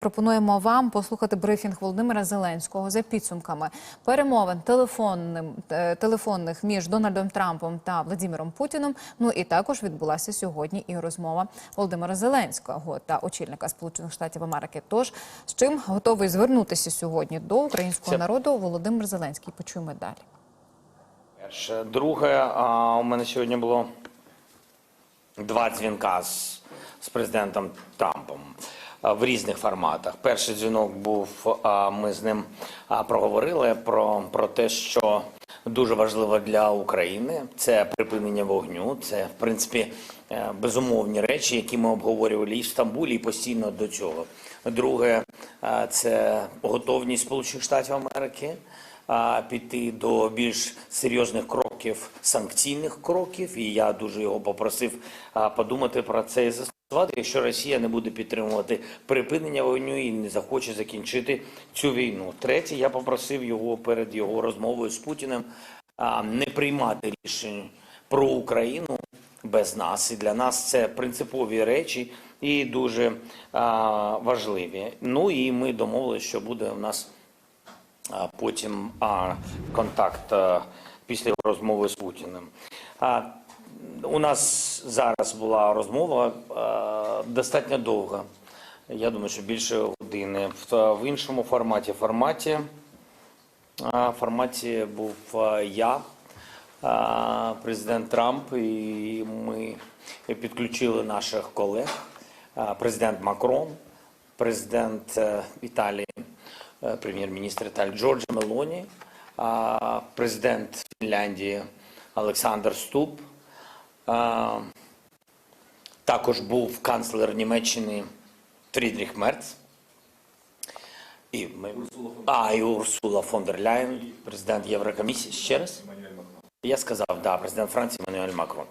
Пропонуємо вам послухати брифінг Володимира Зеленського за підсумками перемовин телефонним е, телефонних між Дональдом Трампом та Владимиром Путіним. Ну і також відбулася сьогодні і розмова Володимира Зеленського та очільника Сполучених Штатів Америки. Тож з чим готовий звернутися сьогодні до українського народу Володимир Зеленський. Почуємо далі. Перше. Друге, у мене сьогодні було два дзвінка з, з президентом Трампом в різних форматах. Перший дзвінок був, ми з ним проговорили про, про те, що дуже важливо для України. Це припинення вогню. Це, в принципі, е, безумовні речі, які ми обговорювали і в Стамбулі, і постійно до цього. Друге, це готовність Сполучених Штатів Америки піти до більш серйозних кроків, санкційних кроків. І я дуже його попросив подумати про це і якщо Росія не буде підтримувати припинення вогню і не захоче закінчити цю війну. Третє, я попросив його перед його розмовою з Путіним а, не приймати рішень про Україну без нас. І для нас це принципові речі і дуже а, важливі. Ну і ми домовилися, що буде у нас а потім а, контакт а, після розмови з Путіним. А, у нас зараз була розмова а, достатньо довга. Я думаю, що більше години. В, в іншому форматі форматі, форматі був я, президент Трамп, і ми підключили наших колег, президент Макрон, президент е, Італії, е, прем'єр-міністр Італії Джорджо Мелоні, президент Фінляндії Олександр Ступ. Також був канцлер Німеччини Фрідріх Мерц. І ми... А, і Урсула фон дер Ляєн, президент Єврокомісії. Ще раз? Я сказав, да, президент Франції Мануель Макрон.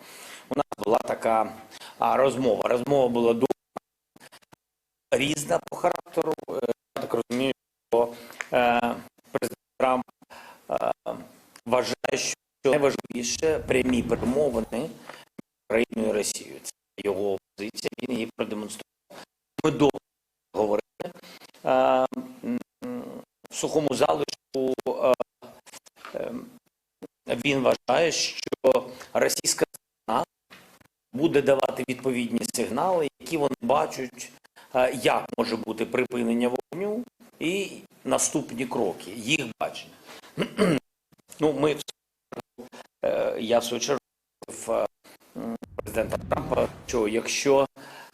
У нас була така а, розмова. Розмова була дуже різна по характеру. Е, Я так розумію, що е, президент Трамп е, вважає, що найважливіше прямі перемовини Росією. Це його позиція, він її продемонстрував. Ми довго говорили м, в сухому залишку. Е, е, він вважає, що російська сторона буде давати відповідні сигнали, які вони бачать, як може бути припинення вогню і наступні кроки, їх бачення. Ну, ми е, я в свою чергу е, президента Трампа, що якщо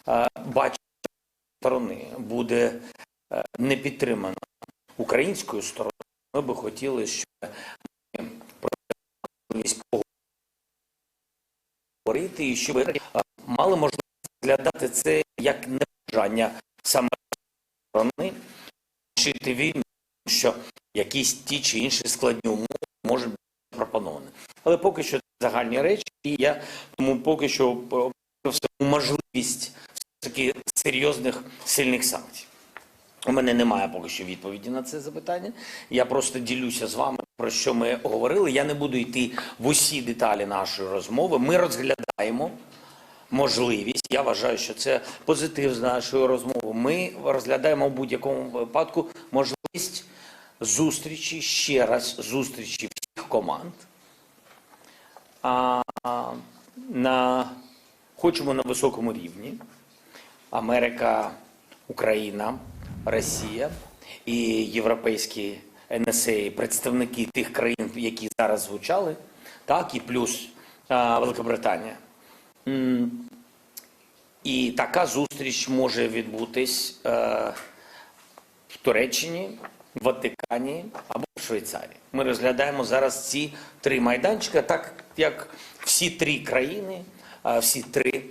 е, бачення сторони буде е, не підтримано українською стороною, ми би хотіли, щоб ми поговорити і щоб е, мали можливість розглядати це як небажання саме сторони вчити війну, що якісь ті чи інші складні умови можуть бути пропоновані. Але поки що загальні речі, і я тому поки що е, можливість таки серйозних сильних санкцій. У мене немає поки що відповіді на це запитання. Я просто ділюся з вами про що ми говорили. Я не буду йти в усі деталі нашої розмови. Ми розглядаємо можливість. Я вважаю, що це позитив з нашої розмови. Ми розглядаємо в будь-якому випадку можливість зустрічі ще раз зустрічі всіх команд. А, на хочемо на високому рівні. Америка, Україна, Росія і європейські НСА, представники тих країн, які зараз звучали, так і плюс а, Великобританія. І така зустріч може відбутись е, в Туреччині, Ватикані або в Швейцарії. Ми розглядаємо зараз ці три майданчика, так як всі три країни, всі три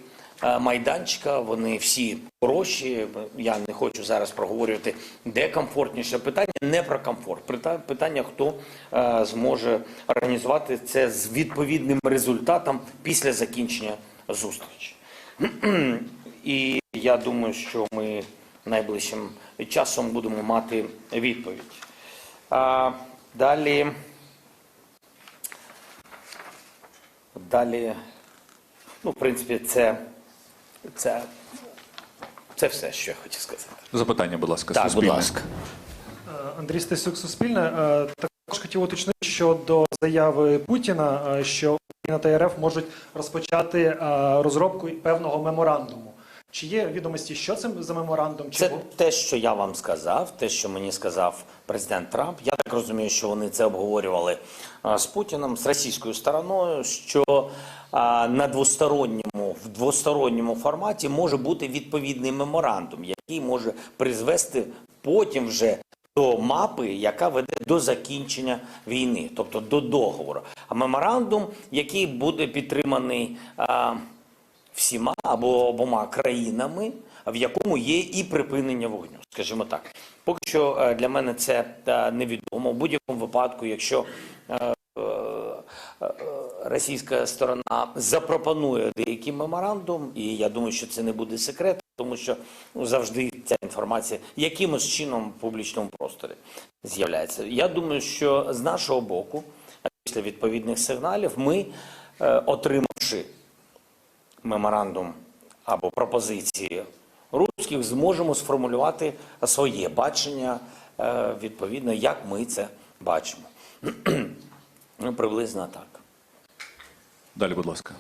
майданчика, вони всі хороші. Я не хочу зараз проговорювати, де комфортніше. Питання не про комфорт. Питання, хто зможе організувати це з відповідним результатом після закінчення зустрічі. І я думаю, що ми найближчим часом будемо мати відповідь. А, далі. Далі, ну, в принципі, це, це Це все, що я хотів сказати. Запитання, будь ласка, Так, будь ласка. Е, Андрій Стасюк, Суспільне. Е, Також хотів уточнити щодо заяви Путіна, е, що Україна та РФ можуть розпочати розробку певного меморандуму. Чи є відомості, що це за меморандум? Чи Це бу- те, що я вам сказав, те, що мені сказав президент Трамп. Я так розумію, що вони це обговорювали а, з Путіним, з російською стороною, що а, на двосторонньому в двосторонньому форматі може бути відповідний меморандум, який може призвести потім вже до мапи, яка веде до закінчення війни, тобто до договору. А меморандум, який буде підтриманий. А, всіма або обома країнами, в якому є і припинення вогню, скажімо так. Поки що е, для мене це е, невідомо. В будь-якому випадку, якщо е, російська сторона запропонує деякий меморандум, і я думаю, що це не буде секретом, тому що ну, завжди ця інформація якимось чином в публічному просторі з'являється. Я думаю, що з нашого боку, після відповідних сигналів, ми, отримавши меморандум або пропозиції руських, зможемо сформулювати своє бачення е, відповідно, як ми це бачимо. ну, приблизно так. Далі, будь ласка.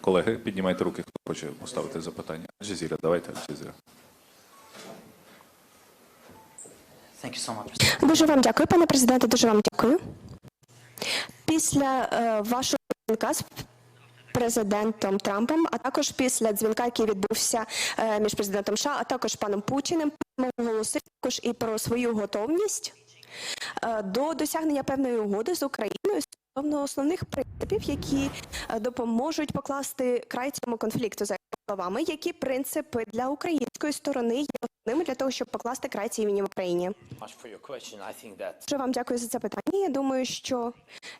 Колеги, піднімайте руки, хто хоче поставити запитання. Джезіра, давайте, Джезіра. Дуже вам дякую, пане президенте. Дуже вам дякую. Після е, вашого дзвінка з президентом Трампом, а також після дзвінка, який відбувся е, між президентом США, а також паном Путіним, ми оголосили також і про свою готовність е, до досягнення певної угоди з Україною стосовно основних принципів, які е, допоможуть покласти край цьому конфлікту за словами. Які принципи для української сторони є основними для того, щоб покласти край цій війні в Україні? Дуже вам дякую за це питання. Я думаю, що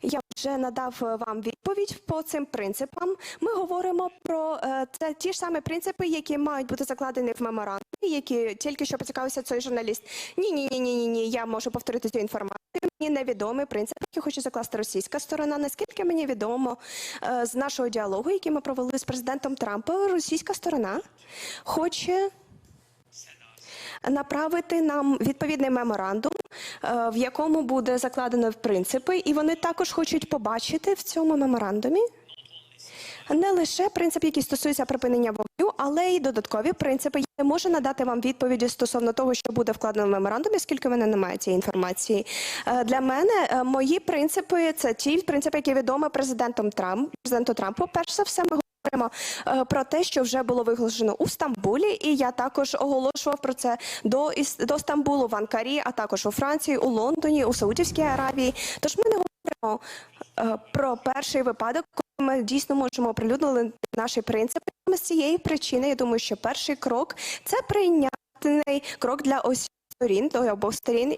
я вже надав е, вам відповідь по цим принципам. Ми говоримо про це ті ж самі принципи, які мають бути закладені в меморандумі, які тільки що поцікавився цей журналіст. Ні, ні, ні, ні, ні, ні. Я можу повторити цю інформацію. Мені невідомий принцип, який хоче закласти російська сторона. Наскільки мені відомо е, з нашого діалогу, який ми провели з президентом Трампа, російська сторона хоче направити нам відповідний меморандум, е, в якому буде закладено принципи, і вони також хочуть побачити в цьому меморандумі не лише принцип, який стосується припинення вогню, але й додаткові принципи. Я не можу надати вам відповіді стосовно того, що буде вкладено в меморандумі, оскільки в мене немає цієї інформації. Е, Для мене е, мої принципи це ті принципи, які відомі президентом Трамп, президенту Трампу. Перш за все, ми говоримо е, про те, що вже було виголошено у Стамбулі, і я також оголошував про це до до Стамбулу в Анкарі, а також у Франції, у Лондоні, у Саудівській Аравії. Тож ми не говоримо е, про перший випадок, коли ми дійсно можемо оприлюднити наші принципи. Саме з цієї причини я думаю, що перший крок це прийнятний крок для осіб сторін, для обох сторін,